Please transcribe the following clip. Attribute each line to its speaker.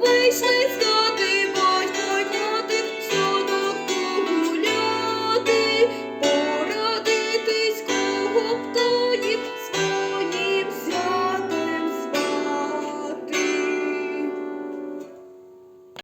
Speaker 1: вийшли з.